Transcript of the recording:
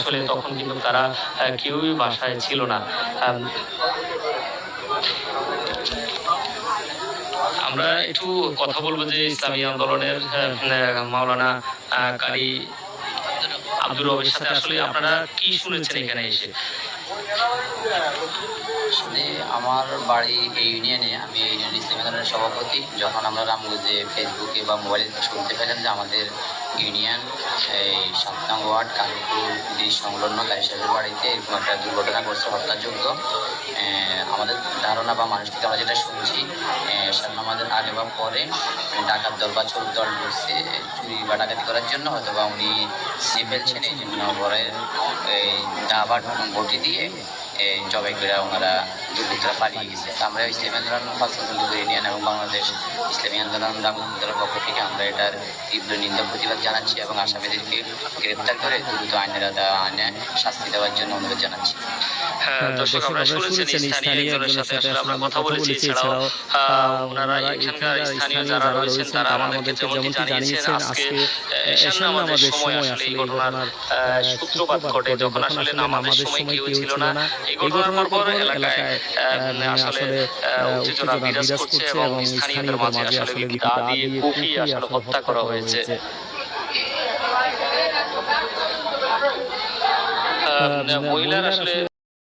আসলে তখন কিন্তু তারা কেউই বাসায় ছিল না। আমরা একটু কথা বলব যে ইসলামী আন্দোলনের মাওলানা কারি আব্দুর রবের সাথে আসলে আপনারা কি শুনেছেন এখানে এসে? আসলে আমার বাড়ি এই ইউনিয়নে আমি ইউনিয়ন ইসলামী দলের সভাপতি। যখন আমরা রামগঞ্জে ফেসবুকে বা মোবাইলে শুনতে পেলাম যে আমাদের ইউনিয়ন, এই সাত নং ওয়ার্ড কালীপুর ব্রিজ সংলগ্ন কালী বাড়িতে এরকম একটা দুর্ঘটনা ঘটছে হত্যাযোগ্য আমাদের ধারণা বা মানুষ থেকে আমরা যেটা শুনছি আমাদের আগে বা পরে ডাকাত দল বা চোর দল ঢুকছে চুরি বা ডাকাতি করার জন্য হয়তো বা উনি সে ফেলছেন, এই জন্য পরে এই দাবার বটি দিয়ে জবাই করে ওনারা দুর্বৃত্তরা পালিয়ে গেছে আমরা ইসলামী আন্দোলন ফাঁসুল ইউনিয়ন এবং বাংলাদেশ ইসলামী আন্দোলন রামদের পক্ষ থেকে আমরা এটার তীব্র নিন্দা প্রতিবাদ জানাচ্ছি এবং আসামিদেরকে গ্রেপ্তার করে দ্রুত আইনের আইনে শাস্তি দেওয়ার জন্য অনুরোধ জানাচ্ছি। দর্শক আমরা শুনেছেন স্থানীয় একজনের সাথে আমরা কথা বলেছি এছাড়াও ওনারা এখানকার স্থানীয় যারা রয়েছেন তারা আমাদেরকে যেমনটি জানিয়েছেন আজকে এসে আমাদের সময় আসলে এই ঘটনার সূত্রপাত ঘটে যখন আসলে নামাজের সময় কেউ ছিল না এই ঘটনার পর এলাকায় আসলে উত্তেজনা বিরাজ করছে এবং স্থানীয়দের মাঝে আসলে দা দিয়ে কুপিয়ে আসলে হত্যা করা হয়েছে। মহিলার আসলে